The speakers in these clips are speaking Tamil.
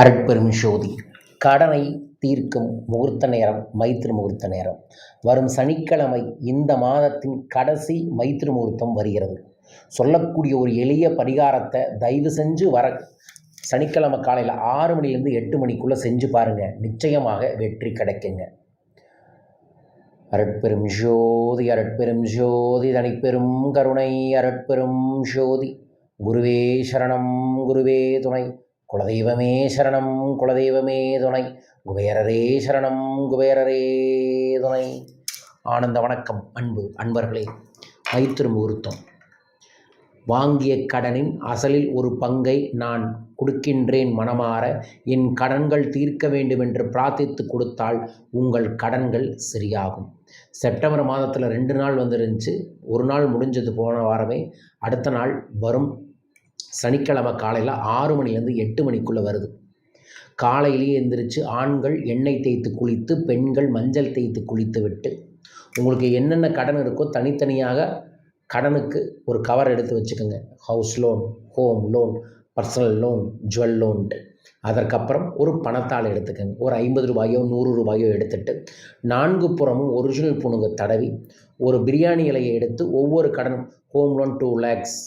அருட்பெரும் ஜோதி கடனை தீர்க்கும் முகூர்த்த நேரம் மைத்திரு முகூர்த்த நேரம். வரும் சனிக்கிழமை இந்த மாதத்தின் கடைசி மைத்திரு முகூர்த்தம் வருகிறது. சொல்லக்கூடிய ஒரு எளிய பரிகாரத்தை தயவு செஞ்சு வர சனிக்கிழமை காலையில் ஆறு மணிலேருந்து எட்டு மணிக்குள்ளே செஞ்சு பாருங்கள் நிச்சயமாக வெற்றி கிடைக்குங்க. அருட்பெரும் ஜோதி அரட்பெரும் ஜோதி தனிப்பெரும் கருணை அரட்பெரும் ஜோதி குருவே சரணம் குருவே துணை. குலதெய்வமே சரணம் குலதெய்வமே துணை. குபேரரே சரணம் குபேரரே துணை. ஆனந்த வணக்கம் அன்பு அன்பர்களே. மைத்திரு முகூர்த்தம் வாங்கிய கடனின் அசலில் ஒரு பங்கை நான் கொடுக்கின்றேன் மனமாற. என் கடன்கள் தீர்க்க வேண்டும் என்று பிரார்த்தித்து கொடுத்தால் உங்கள் கடன்கள் சரியாகும். செப்டம்பர் மாதத்தில் ரெண்டு நாள் வந்துருந்துச்சு. ஒரு நாள் முடிஞ்சது போன வாரமே. அடுத்த நாள் வரும் சனிக்கிழமை காலையில் ஆறு மணிலேருந்து எட்டு மணிக்குள்ளே வருது. காலையிலேயே எந்திரிச்சு ஆண்கள் எண்ணெய் தேய்த்து குளித்து பெண்கள் மஞ்சள் தேய்த்து குளித்து விட்டு உங்களுக்கு என்னென்ன கடன் இருக்கோ தனித்தனியாக கடனுக்கு ஒரு கவர் எடுத்து வச்சுக்கோங்க. House loan home loan personal loan jewel லோன்ட்டு அதற்கப்புறம் ஒரு பணத்தாள் எடுத்துக்கோங்க. ஒரு ஐம்பது ரூபாயோ நூறு ரூபாயோ எடுத்துட்டு நான்கு புறமும் ஒரிஜினல் புணுங்க தடவி ஒரு பிரியாணி இலையை எடுத்து ஒவ்வொரு கடனும் ஹோம் லோன் டூ லேக்ஸ்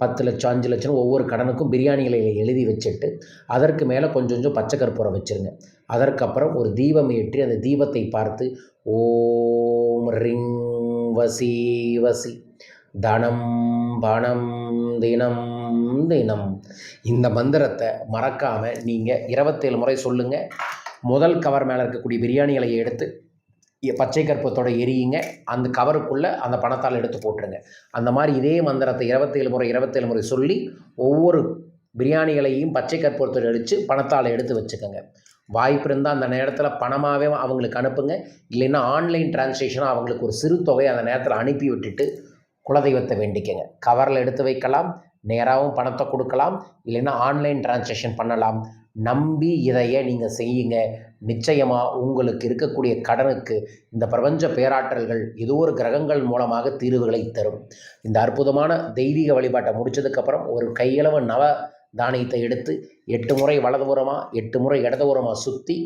பத்து லட்சம் அஞ்சு லட்சம் ஒவ்வொரு கடனுக்கும் பிரியாணி இலையில் எழுதி வச்சுட்டு அதற்கு மேலே கொஞ்சம் கொஞ்சம் பச்சை கற்பூரம் வச்சுருங்க. அதற்கப்புறம் ஒரு தீபம் ஏற்றி அந்த தீபத்தை பார்த்து ஓம் ரிங் வசி வசி தனம் பணம் தினம் தினம். இந்த மந்திரத்தை மறக்காமல் நீங்கள் இருபத்தேழு முறை சொல்லுங்கள் முதல் கவர் மேலே இருக்கக்கூடிய பிரியாணி இலையை எடுத்து பச்சை கற்பத்தோட எரியுங்க. அந்த கவருக்குள்ளே அந்த பணத்தால் எடுத்து போட்டுருங்க. அந்த மாதிரி இதே மந்திரத்தை இருபத்தேழு முறை இருபத்தேழு முறை சொல்லி ஒவ்வொரு பிரியாணிகளையும் பச்சை கற்பூரத்தில் அடித்து பணத்தால் எடுத்து வச்சுக்கோங்க. வாய்ப்பு இருந்தால் அந்த நேரத்தில் பணமாகவே அவங்களுக்கு அனுப்புங்க. இல்லைன்னா ஆன்லைன் டிரான்ஸ்லேஷனாக அவங்களுக்கு ஒரு சிறு தொகையை அந்த நேரத்தில் அனுப்பி விட்டுட்டு குலதெய்வத்தை வேண்டிக்கங்க. கவரில் எடுத்து வைக்கலாம். நேராகவும் பணத்தை கொடுக்கலாம். இல்லைன்னா ஆன்லைன் டிரான்சாக்ஷன் பண்ணலாம். நம்பி இதையே நீங்கள் செய்யுங்க. நிச்சயமாக உங்களுக்கு இருக்கக்கூடிய கடனுக்கு இந்த பிரபஞ்ச பேராற்றல்கள் ஏதோ ஒரு கிரகங்கள் மூலமாக தீர்வுகளை தரும். இந்த அற்புதமான தெய்வீக வழிபாட்டை முடித்ததுக்கப்புறம் ஒரு கையளவு நவ தானியத்தை எடுத்து எட்டு முறை வலதுபுறமாக எட்டு முறை இடதுபுறமாக சுற்றி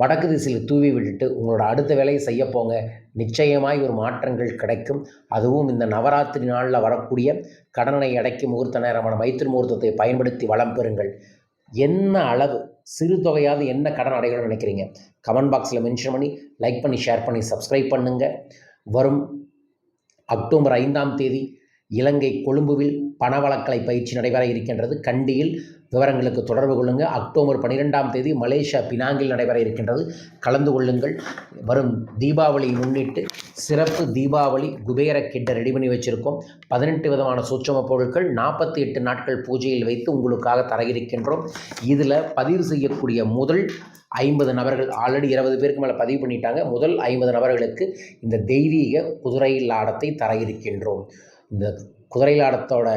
வடக்கு திசையில் தூவி விட்டுட்டு உங்களோட அடுத்த வேலையை செய்ய போங்க. நிச்சயமாய் ஒரு மாற்றங்கள் கிடைக்கும். அதுவும் இந்த நவராத்திரி நாளில் வரக்கூடிய கடனை அடைக்கும் முகூர்த்த நேரமான மைத்திரி முகூர்த்தத்தை பயன்படுத்தி வளம் பெறுங்கள். என்ன அளவு சிறு தொகையாவது என்ன கடன் அடையணும்னு நினைக்கிறீங்க? கமெண்ட் பாக்ஸில் மென்ஷன் பண்ணி லைக் பண்ணி ஷேர் பண்ணி சப்ஸ்கிரைப் பண்ணுங்கள் வரும் அக்டோபர் ஐந்தாம் தேதி இலங்கை கொழும்புவில் பணவளக்கலை பயிற்சி நடைபெற இருக்கின்றது. கண்டியில் விவரங்களுக்கு தொடர்பு கொள்ளுங்கள் அக்டோபர் பன்னிரெண்டாம் தேதி மலேசியா பினாங்கில் நடைபெற இருக்கின்றது. கலந்து கொள்ளுங்கள். வரும் தீபாவளியை முன்னிட்டு சிறப்பு தீபாவளி குபேர கிட்ட ரெடி பண்ணி வச்சுருக்கோம். பதினெட்டு விதமான சூட்சம பொருட்கள் நாற்பத்தி எட்டு நாட்கள் பூஜையில் வைத்து உங்களுக்காக தர இருக்கின்றோம் இதில் பதிவு செய்யக்கூடிய முதல் ஐம்பது நபர்கள் ஆல்ரெடி இருபது பேருக்கு மேலே பதிவு பண்ணிட்டாங்க. முதல் ஐம்பது நபர்களுக்கு இந்த தெய்வீக குதிரை லாடத்தை தர இருக்கின்றோம் இந்த குதிரைலாடத்தோட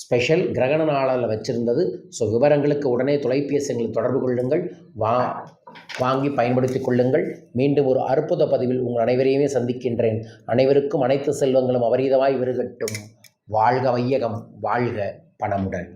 ஸ்பெஷல் கிரகண நாளில் வச்சுருந்தது. ஸோ விவரங்களுக்கு உடனே தொலைபேசிகளை தொடர்பு கொள்ளுங்கள். வா வாங்கி பயன்படுத்தி கொள்ளுங்கள். மீண்டும் ஒரு அற்புத பதிவில் உங்கள் அனைவரையுமே சந்திக்கின்றேன். அனைவருக்கும் அனைத்து செல்வங்களும் அபரீதமாய் விருகட்டும். வாழ்க வையகம் வாழ்க பணமுடன்.